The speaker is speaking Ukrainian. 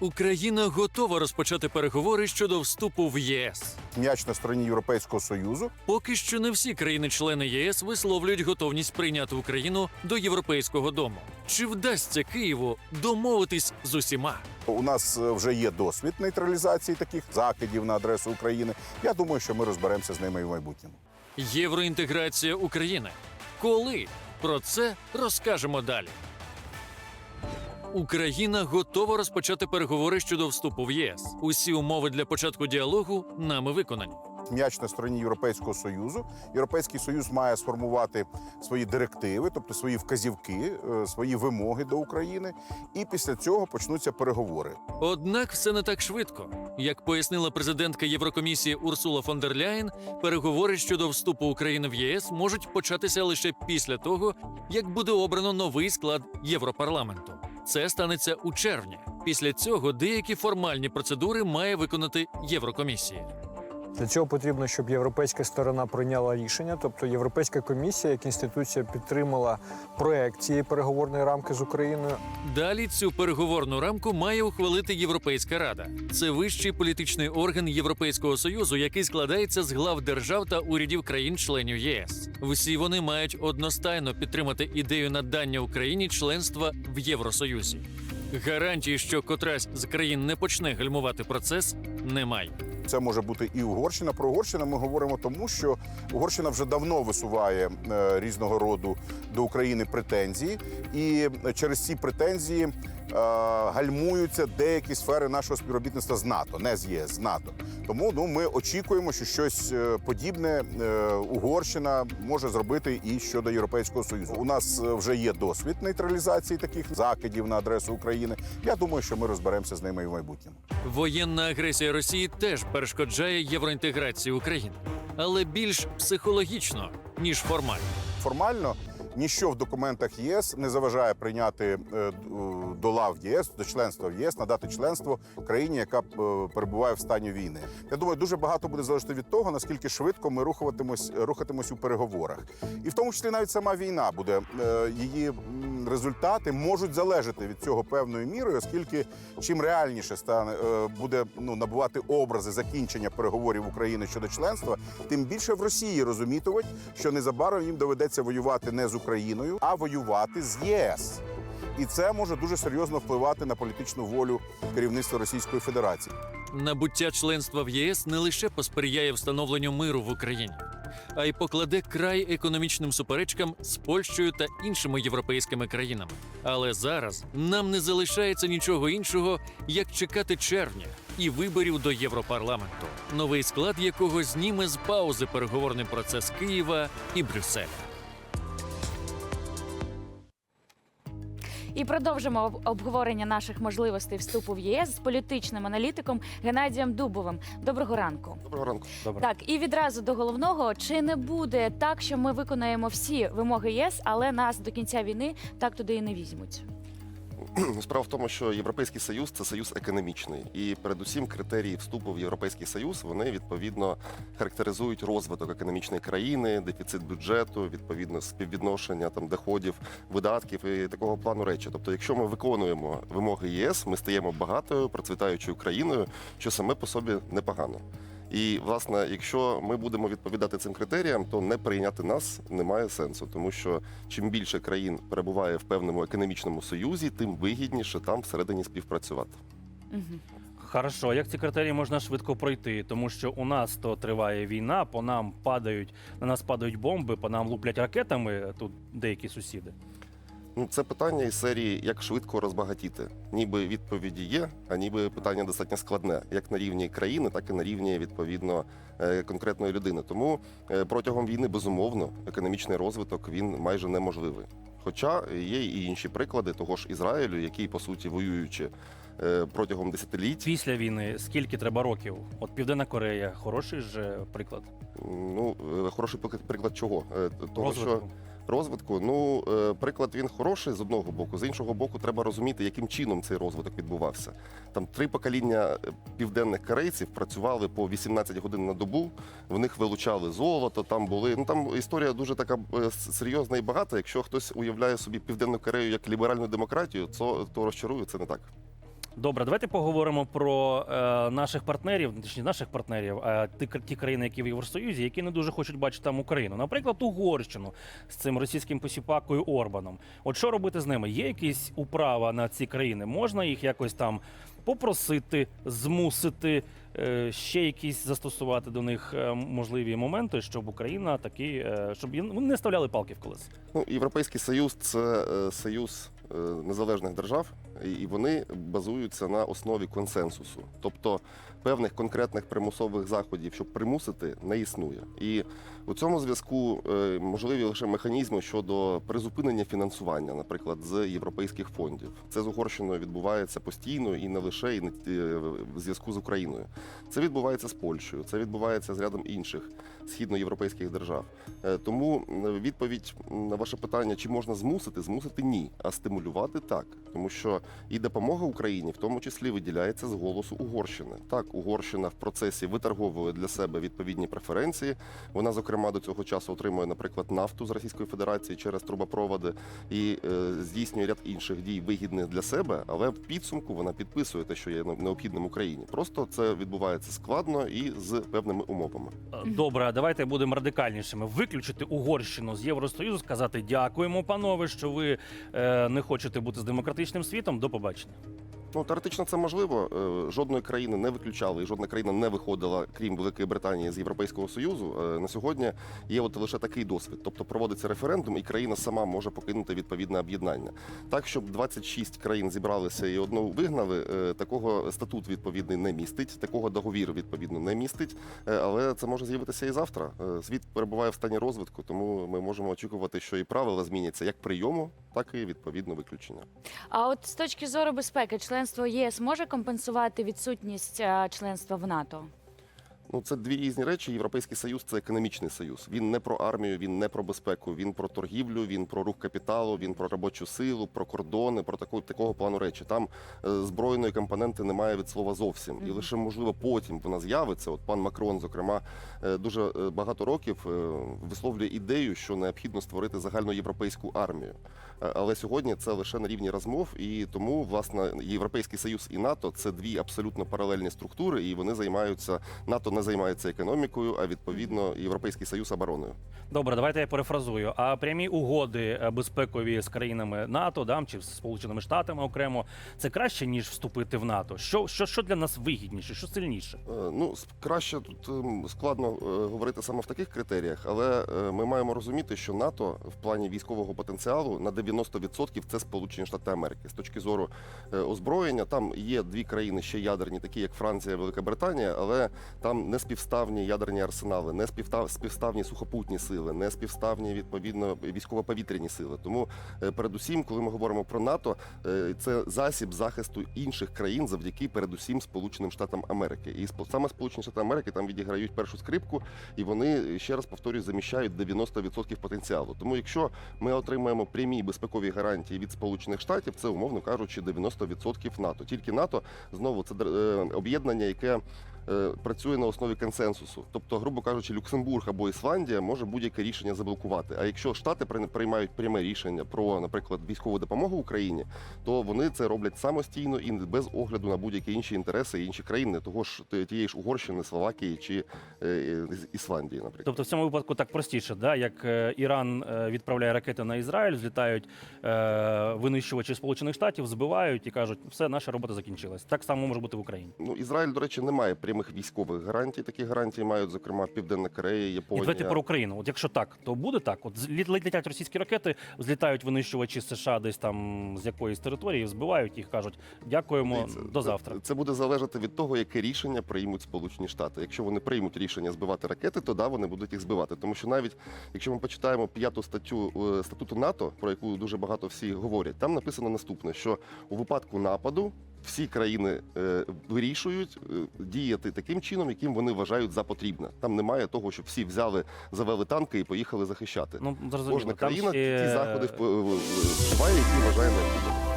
Україна готова розпочати переговори щодо вступу в ЄС. М'яч на стороні Європейського Союзу. Поки що не всі країни-члени ЄС висловлюють готовність прийняти Україну до європейського дому. Чи вдасться Києву домовитись з усіма? У нас е, вже є досвід нейтралізації таких закидів на адресу України. Я думаю, що ми розберемося з ними і в майбутньому. Євроінтеграція України. Коли? Про це розкажемо далі. Україна готова розпочати переговори щодо вступу в ЄС. Усі умови для початку діалогу нами виконані. М'яч на стороні Європейського Союзу. Європейський Союз має сформувати свої директиви, тобто свої вказівки, е, свої вимоги до України, і після цього почнуться переговори. Однак все не так швидко. Як пояснила президентка Єврокомісії Урсула фон дер Ляєн, переговори щодо вступу України в ЄС можуть початися лише після того, як буде обрано новий склад Європарламенту. Це станеться у червні. Після цього деякі формальні процедури має виконати Єврокомісія. Для цього потрібно, щоб європейська сторона прийняла рішення, тобто Європейська комісія як інституція підтримала проект цієї переговорної рамки з Україною. Далі цю переговорну рамку має ухвалити Європейська рада. Це вищий політичний орган Європейського союзу, який складається з глав держав та урядів країн-членів ЄС. Всі вони мають одностайно підтримати ідею надання Україні членства в Євросоюзі. Гарантії, що котрась з країн не почне гальмувати процес, немає. Це може бути і Угорщина. Про Угорщину ми говоримо тому, що Угорщина вже давно висуває е, різного роду до України претензії, і через ці претензії гальмуються деякі сфери нашого співробітництва з НАТО, не з ЄС, з НАТО. Тому ну ми очікуємо, що щось е, подібне е, Угорщина може зробити і щодо Європейського союзу. У нас е, вже є досвід нейтралізації таких закидів на адресу України. Я думаю, що ми розберемося з ними і в майбутньому. Воєнна агресія Росії теж перешкоджає євроінтеграції України, але більш психологічно ніж формально. формально ніщо в документах ЄС не заважає прийняти е, до лав ЄС, до членства в ЄС, надати членство країні, яка е, перебуває в стані війни. Я думаю, дуже багато буде залежати від того, наскільки швидко ми рухатимось, рухатимось у переговорах, і в тому числі навіть сама війна буде е, її результати можуть залежати від цього певною мірою, оскільки чим реальніше стане е, буде ну набувати образи закінчення переговорів України щодо членства, тим більше в Росії розумітимуть, що незабаром їм доведеться воювати не з Україною, а воювати з ЄС. І це може дуже серйозно впливати на політичну волю керівництва Російської Федерації. Набуття членства в ЄС не лише посприяє встановленню миру в Україні, а й покладе край економічним суперечкам з Польщею та іншими європейськими країнами. Але зараз нам не залишається нічого іншого, як чекати червня і виборів до Європарламенту, новий склад якого зніме з паузи переговорний процес Києва і Брюсселя. І продовжимо обговорення наших можливостей вступу в ЄС з політичним аналітиком Геннадієм Дубовим. Доброго ранку. Доброго ранку. Добре. Так, і відразу до головного: чи не буде так, що ми виконаємо всі вимоги ЄС, але нас до кінця війни так туди і не візьмуть? Справа в тому, що Європейський Союз це союз економічний, і передусім критерії вступу в Європейський Союз вони відповідно характеризують розвиток економічної країни, дефіцит бюджету, відповідно співвідношення там доходів, видатків і такого плану речі. Тобто, якщо ми виконуємо вимоги ЄС, ми стаємо багатою, процвітаючою країною, що саме по собі непогано. І власне, якщо ми будемо відповідати цим критеріям, то не прийняти нас немає сенсу, тому що чим більше країн перебуває в певному економічному союзі, тим вигідніше там всередині співпрацювати. Угу. Хорошо, як ці критерії можна швидко пройти? Тому що у нас то триває війна, по нам падають, на нас падають бомби, по нам луплять ракетами тут деякі сусіди. Ну, це питання із серії, як швидко розбагатіти. Ніби відповіді є, а ніби питання достатньо складне, як на рівні країни, так і на рівні відповідно е, конкретної людини. Тому е, протягом війни безумовно економічний розвиток він майже неможливий. Хоча є і інші приклади того ж Ізраїлю, який по суті воюючи е, протягом десятиліть, Після війни скільки треба років? От Південна Корея, хороший ж приклад ну хороший приклад- чого? Того, що розвитку. Ну, е, приклад він хороший з одного боку. З іншого боку, треба розуміти, яким чином цей розвиток відбувався. Там три покоління е, південних корейців працювали по 18 годин на добу. В них вилучали золото. Там були. Ну там історія дуже така е, серйозна і багата. Якщо хтось уявляє собі південну Корею як ліберальну демократію, то, то розчарую це не так. Добре, давайте поговоримо про е, наших партнерів, точніше наших партнерів, а кр- ті країни, які в Євросоюзі, які не дуже хочуть бачити там Україну. Наприклад, Угорщину з цим російським посіпакою Орбаном. От що робити з ними? Є якісь управа на ці країни? Можна їх якось там попросити, змусити, е, ще якісь застосувати до них е, можливі моменти, щоб Україна такі, е, щоб вони не ставляли палки в колеса? Ну, Європейський Союз це е, союз е, незалежних держав, і- і вони базуються на основі консенсусу. Тобто певних конкретних примусових заходів, щоб примусити, не існує. І у цьому зв'язку е, можливі лише механізми щодо призупинення фінансування, наприклад, з європейських фондів. Це з Угорщиною відбувається постійно і не лише і не е, в зв'язку з Україною. Це відбувається з Польщею, це відбувається з рядом інших східноєвропейських держав. Е, Тому відповідь на ваше питання, чи можна змусити, змусити ні, а стимулювати так, тому що і допомога Україні в тому числі виділяється з голосу Угорщини. Так, Угорщина в процесі виторговує для себе відповідні преференції. Вона, зокрема, до цього часу отримує, наприклад, нафту з Російської Федерації через трубопроводи і е, здійснює ряд інших дій вигідних для себе, але в підсумку вона підписує те, що є необхідним Україні. Просто це відбувається складно і з певними умовами. Добре, давайте будемо радикальнішими. Виключити Угорщину з Євросоюзу, сказати дякуємо, панове, що ви е, не хочете бути з демократичним світом. До побачення. Ну, теоретично це можливо. Е, Жодної країни не виключали, і жодна країна не виходила, крім Великої Британії, з Європейського Союзу. Е, На сьогодні є от лише такий досвід. Тобто проводиться референдум, і країна сама може покинути відповідне об'єднання. Так, щоб 26 країн зібралися і одну вигнали, е, такого статут відповідний не містить, такого договіру відповідно не містить. Але це може з'явитися і завтра. Світ перебуває в стані розвитку, тому ми можемо очікувати, що і правила зміняться як прийому, так і відповідно виключення. А от з точки зору безпеки, членство ЄС може компенсувати відсутність е, членства в НАТО? Ну, це дві різні речі. Європейський союз це економічний союз. Він не про армію, він не про безпеку. Він про торгівлю, він про рух капіталу, він про робочу силу, про кордони, про таку такого плану речі. Там е, збройної компоненти немає від слова зовсім. І лише можливо потім вона з'явиться. От пан Макрон, зокрема, е, дуже е, багато років е, висловлює ідею, що необхідно створити загальноєвропейську армію. Але сьогодні це лише на рівні розмов, і тому власне Європейський Союз і НАТО це дві абсолютно паралельні структури, і вони займаються НАТО не займається економікою, а відповідно Європейський Союз обороною. Добре, давайте я перефразую. А прямі угоди е, безпекові з країнами НАТО, да, чи з Сполученими Штатами окремо, це краще ніж вступити в НАТО. Що, що, що для нас вигідніше, що сильніше? Е, Ну, краще тут ем, складно е, говорити саме в таких критеріях, але ми маємо розуміти, що НАТО в плані військового потенціалу на 90% це Сполучені Штати Америки. З точки зору озброєння, там є дві країни ще ядерні, такі як Франція, Велика Британія, але там не співставні ядерні арсенали, не співстав, співставні сухопутні сили, не співставні відповідно військово-повітряні сили. Тому е, передусім, коли ми говоримо про НАТО, е, це засіб захисту інших країн завдяки передусім Сполученим Штатам Америки. І саме Сполучені Штати Америки там відіграють першу скрипку, і вони ще раз повторюю, заміщають 90% потенціалу. Тому, якщо ми отримаємо прямі безпекові гарантії від Сполучених Штатів, це умовно кажучи, 90% НАТО. Тільки НАТО знову це е, об'єднання, яке е, працює на основі консенсусу. Тобто, грубо кажучи, Люксембург або Ісландія може будь-яке рішення заблокувати. А якщо Штати при- приймають пряме рішення про, наприклад, військову допомогу Україні, то вони це роблять самостійно і без огляду на будь-які інші інтереси і інші країни, того ж тієї ж Угорщини, Словакії чи е, е, Ісландії, наприклад. Тобто в цьому випадку так простіше, да? як е, Іран е, відправляє ракети на Ізраїль, злітають е, винищувачі Сполучених Штатів, збивають і кажуть, все, наша робота закінчилась. Так само може бути в Україні. Ну, Ізраїль, до речі, не має прямих військових гарантій. Такі гарантії мають, зокрема, Південна Корея, І Японія. давайте про Україну. От якщо так, то буде так. От летять російські ракети, злітають винищувачі США десь там з якоїсь території, збивають їх, кажуть, дякуємо Дивіться, до завтра. Це буде залежати від того, яке рішення приймуть Сполучені Штати. Якщо вони приймуть рішення збивати ракети, то да, вони будуть їх збивати. Тому що навіть якщо ми почитаємо п'яту статтю е, статуту НАТО, про яку дуже багато всі говорять, там написано наступне: що у випадку нападу. Всі країни е, вирішують е, діяти таким чином, яким вони вважають за потрібне. Там немає того, щоб всі взяли, завели танки і поїхали захищати. Ну зрозуміло. Кожна Там країна ще- ті заходи вп- в- вживає, які вважає необхідним.